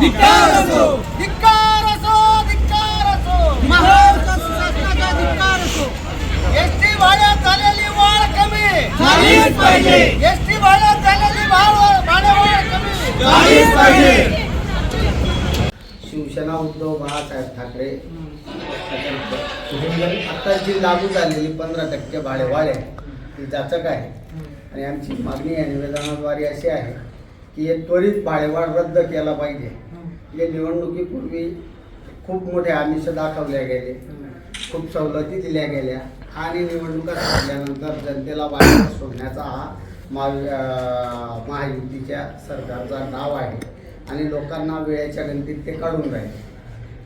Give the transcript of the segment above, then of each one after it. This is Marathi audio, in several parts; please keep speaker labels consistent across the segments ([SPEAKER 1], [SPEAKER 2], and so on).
[SPEAKER 1] धिक्कार असो
[SPEAKER 2] धिक्कार असो धिक्कार असो
[SPEAKER 1] महाराष्ट्र शासनाचा धिक्कार असो
[SPEAKER 2] एसटी भाड्यात झालेली वाढ कमी
[SPEAKER 1] झालीच पाहिजे
[SPEAKER 2] एसटी भाड्यात झालेली कमी
[SPEAKER 1] झालीच पाहिजे
[SPEAKER 3] शिवसेना उद्धव बाळासाहेब ठाकरे. आता जी लागू झालेली पंधरा टक्के भाडेवाढ आहे ती जाचक आहे. आणि आमची मागणी या निवेदनाद्वारे अशी आहे. की हे त्वरित भाडेवाढ रद्द केला पाहिजे. हे. निवडणुकीपूर्वी खूप मोठे आमिष दाखवले गेले. खूप सवलती दिल्या गेल्या. आणि निवडणुका संपल्यानंतर जनतेला बाहेर सोडण्याचा हा महावि अं, महायुतीच्या सरकारचा डाव आहे. आणि लोकांना वेळेच्या गणतीत ते काढून राहिले.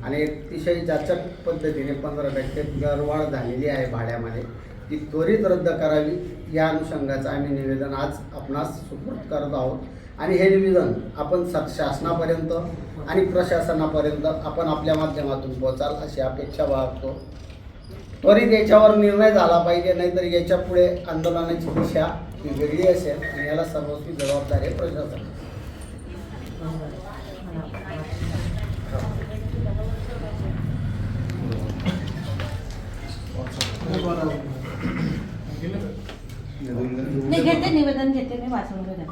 [SPEAKER 3] आणि अतिशय जाचक पद्धतीने पंधरा टक्के दरवाढ झालेली आहे भाड्यामध्ये. ती त्वरित रद्द करावी या अनुषंगाचं आम्ही निवेदन आज आपणास सुपूर्द करत आहोत. आणि हे निवेदन आपण स शासनापर्यंत आणि प्रशासनापर्यंत आपण आपल्या माध्यमातून पोहोचाल अशी अपेक्षा बाळगतो. त्वरित याच्यावर निर्णय झाला पाहिजे नाहीतर याच्यापुढे आंदोलनाची दिशा ही वेगळी असेल आणि याला सर्वस्वी जबाबदारी आहे प्रशासन. हो.
[SPEAKER 4] नाही घेते निवेदन घेते मी वाचून घेते